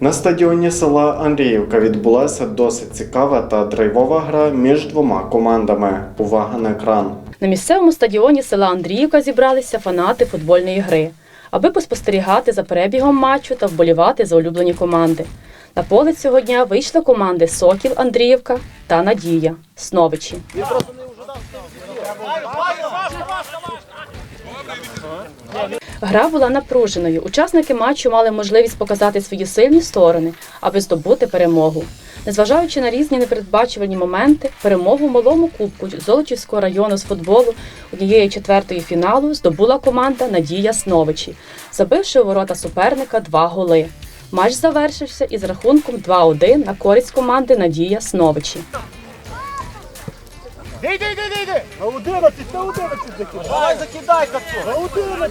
На стадіоні села Андріївка відбулася досить цікава та драйвова гра між двома командами. Увага на екран. На місцевому стадіоні села Андріївка зібралися фанати футбольної гри, аби поспостерігати за перебігом матчу та вболівати за улюблені команди. На поле цього дня вийшли команди Сокіл Андріївка та Надія Сновичі. Гра була напруженою. Учасники матчу мали можливість показати свої сильні сторони, аби здобути перемогу. Незважаючи на різні непередбачувані моменти, перемогу в малому кубку Золочівського району з футболу однієї четвертої фіналу здобула команда Надія Сновичі, забивши у ворота суперника два голи. Матч завершився із рахунком 2-1 на користь команди Надія Сновичі. Йди, йди, йди, йди! На 11, на 11 закидай! Давай закидай кацу! На 11!